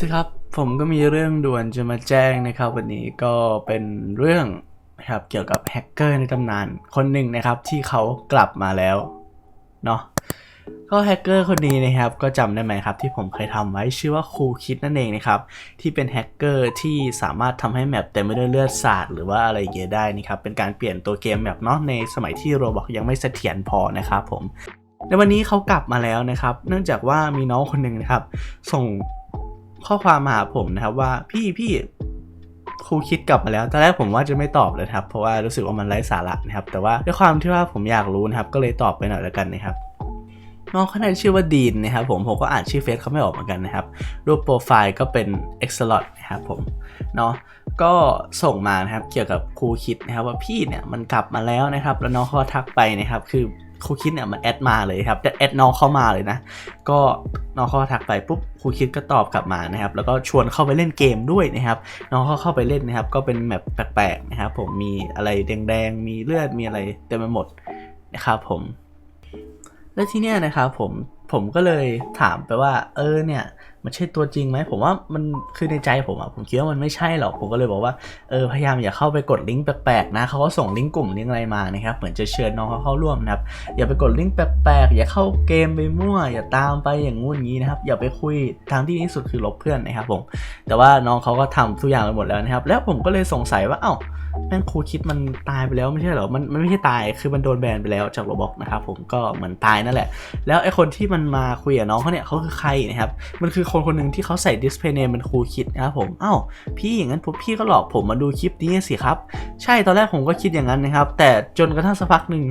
สิครับผมก็มีเรื่องด่วนจะมาแจ้งนะครับ วันนี้ก็เป็นเรื่องนะครับเกี่ยวกับแฮกเกอร์ในตำนานคนหนึ่งนะครับที่เขากลับมาแล้วเนาะก็แฮกเกอร์คนนี้นะครับก็จำได้ไหมครับที่ผมเคยทำไว้ชื่อว่าครูคิดนั่นเองนะครับที่เป็นแฮกเกอร์ที่สามารถทำให้แมปเต็มไปด้วยเลือดสาดหรือว่าอะไรเงี้ยได้นะครับเป็นการเปลี่ยนตัวเกมแมปเนาะในสมัยที่โรบอกยังไม่เสถียรพอนะครับผมในวันนี้เขากลับมาแล้วนะครับ เนื่องจากว่ามีน้องคนหนึ่งนะครับ ส่ง ข้อความมาหาผมนะครับว่าพี่พี่ครูคิดกลับมาแล้วตอนแรกผมว่าจะไม่ตอบเลยครับ เพราะว่ารู้สึกว่ามันไร้สาระนะครับ แต่ว่าด้วยความที่ว่าผมอยากรู้นะครับ ก็เลยตอบไปหน่อยแล้วกันนะครับน้องเขาในชื่อว่าดีนนะครับผมผมก็อ่านชื่อเฟซเขาไม่ออกเหมือนกันนะครับ รูปโปรไฟล์ก็เป็น e x c e l o t นะครับผมเนาะก็ส่งมานะครับเกี่ยวกับครูคิดนะครับว่าพี่เนี่ยมันกลับมาแล้วนะครับ แล้วน้องเขาทักไปนะครับ คือ ครูคิดเนี่ยมันแอดมาเลยครับแต่แอดน้องเข้ามาเลยนะ ก็น้องเขาทักไปปุ๊บครูคิดก็ตอบกลับมานะครับ แล้วก็ชวนเข้าไปเล่นเกมด้วยนะครับ น้องเขาเข้าไปเล่นนะครับ ก็เป็นแมปแปลกๆนะครับ ผมมีอะไรแดงๆ มีเลือดมีอะไรเต็มไปหมดนะครับผม และที่เนี้ยนะครับผม ผมก็เลยถามไปว่า เออเนี่ย มันใช่ตัวจริงไหมผมว่ามันคือในใจผมอะผมคิดว่ามันไม่ใช่หรอกผมก็เลยบอกว่าเออพยายามอย่าเข้าไปกดลิงก์แปลกๆนะเขาก็ส่งลิงก์กลุ่มลิงก์อะไรมานะครับเหมือนจะเชิญน้องเขาเข้าร่วมนะครับอย่าไปกดลิงก์แปลกๆอย่าเข้าเกมไปมั่วอย่าตามไปอย่างงู้นงนี้นะครับอย่าไปคุยทางที่ดีที่สุดคือลบเพื่อนนะครับผม แต่ว่าน้องเขาก็ทำทุกอย่างไปหมดแล้วนะครับ แล้วผมก็เลยสงสัยว่าเอ้าแม่งครูคิดมันตายไปแล้วไม่ใช่เหรอ มันมันไม่ใช่ตาย คือมันโดนแบนไปแล้วจากโรบอกนะครับผมก็เหมือนตายนั่นแหละ แล้วไอคนที่มันมาคุยกับน้องเขาเนี่ยเขาคือใครนะครับ มันคือคนคนหนึ่งที่เขาใส่ดิสเพย์เนมเป็นครูคิดนะครับผม เอ้า พี่อย่างนั้นพวกพี่ก็หลอกผมมาดูคลิปนี้สิครับ ใช่ตอนแรกผมก็คิดอย่างนั้นนะครับ แต่จนกระทั่งสักพักหนึ่ง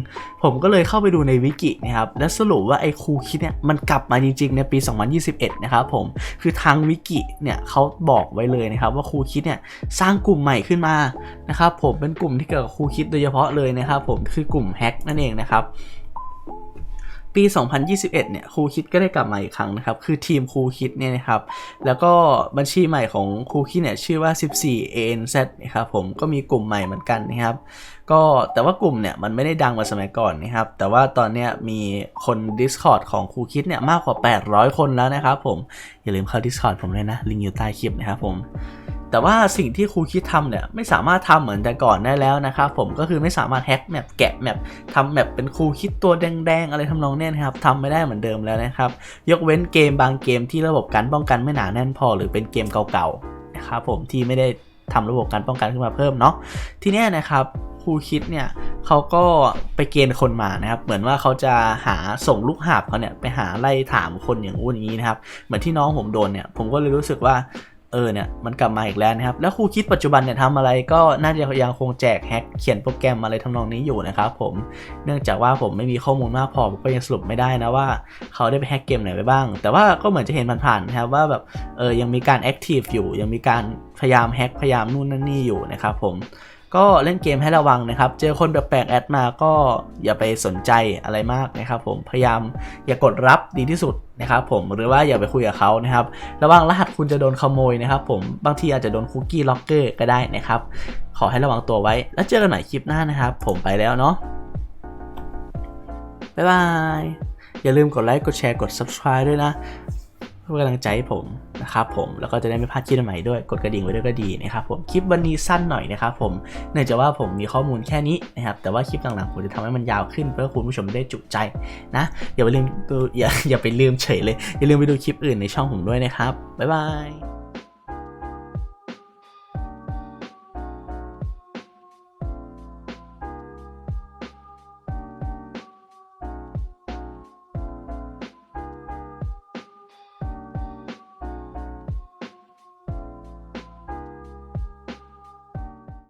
ผมก็เลยเข้าไปดูในวิกินะครับ และสรุปว่าไอครูคิดเนี่ยมันกลับมาจริงๆในปี 2021 นะครับผม คือทางวิกิเนี่ยเขาบบอกไว้เลยนะครับว่าครูคิดเนี่ยสร้างกลุ่มใหม่ขึ้นมานะครับผมเป็นกลุ่มที่เกี่ยวกับครูคิดโดยเฉพาะเลยนะครับผมคือกลุ่มแฮกนั่นเองนะครับ ปี 2021 เนี่ยครูคิดก็ได้กลับมาอีกครั้งนะครับ คือทีมครูคิดเนี่ยนะครับ แล้วก็บัญชีใหม่ของครูคิดเนี่ยชื่อว่า 14 ANZ นะครับผมก็มีกลุ่มใหม่เหมือนกันนะครับ ก็แต่ว่ากลุ่มเนี่ยมันไม่ได้ดังเหมือนสมัยก่อนนะครับ แต่ว่าตอนเนี้ยมีคน Discord ของครูคิดเนี่ยมากกว่า 800 คนแล้วนะครับผม อย่าลืมเข้า Discord ผมเลยนะ ลิงก์อยู่ใต้คลิปนะครับผม แต่ว่าสิ่งที่ครูคิดทำเนี่ยไม่สามารถทำเหมือนแต่ก่อนได้แล้วนะครับผมก็คือไม่สามารถแฮ็กแมปแกะแมปทำแมปเป็นครูคิดตัวแดงๆ อะไรทำนองเนี้ยนะครับทำไม่ได้เหมือนเดิมแล้วนะครับ ยกเว้นเกมบางเกมที่ระบบการป้องกันไม่หนาแน่นพอ หรือเป็นเกมเก่าๆนะครับผมที่ไม่ได้ทำระบบการป้องกันขึ้นมาเพิ่มเนาะทีเนี้ยนะครับครูคิดเนี่ยเขาก็ไปเกณฑ์คนมานะครับ เหมือนว่าเขาจะหาส่งลูกหาบเขาเนี่ยไปหาไล่ถามคนอย่างอู้นอย่างนี้นะครับ เหมือนที่น้องผมโดนเนี่ยผมก็เลยรู้สึกว่า เออเนี่ยมันกลับมาอีกแล้วนะครับ แล้วครูคิดปัจจุบันเนี่ยทำอะไรก็น่าจะยังคงแจกแฮกเขียนโปรแกรมอะไรทำนองนี้อยู่นะครับผมเนื่องจากว่าผมไม่มีข้อมูลมากพอผมก็ยังสรุปไม่ได้นะว่าเขาได้ไปแฮกเกมไหนไปบ้าง แต่ว่าก็เหมือนจะเห็นผ่านๆนะครับว่าแบบเออยังมีการแอคทีฟอยู่ ยังมีการพยายามแฮกพยายามนู่นนั่นนี่อยู่นะครับผม ก็เล่นเกมให้ระวังนะครับ เจอคนแปลกๆแอดมาก็อย่าไปสนใจอะไรมากนะครับผม พยายามอย่ากดรับดีที่สุดนะครับผม หรือว่าอย่าไปคุยกับเขานะครับ ระวังรหัสคุณจะโดนขโมยนะครับผม บางทีอาจจะโดนคุกกี้ล็อกเกอร์ก็ได้นะครับ ขอให้ระวังตัวไว้ แล้วเจอกันใหม่คลิปหน้านะครับ ผมไปแล้วเนาะ บ๊ายบาย อย่าลืมกดไลค์ กดแชร์ กด subscribe ด้วยนะ พื่อกำลังใจให้ผมนะครับผมแล้วก็จะได้ไม่พลาดคลิปใหม่ด้วยกดกระดิ่งไว้ด้วยก็ดีนะครับผมคลิปวันนี้สั้นหน่อยนะครับผมเนื่องจากว่าผมมีข้อมูลแค่นี้นะครับแต่ว่าคลิปหลังๆผมจะทำให้มันยาวขึ้นเพื่อคุณผู้ชมได้จุใจนะอย่าไปลืมดูอย่าอย่าไปลืมเฉยเลยอย่าลืมไปดูคลิปอื่นในช่องผมด้วยนะครับบ๊ายบาย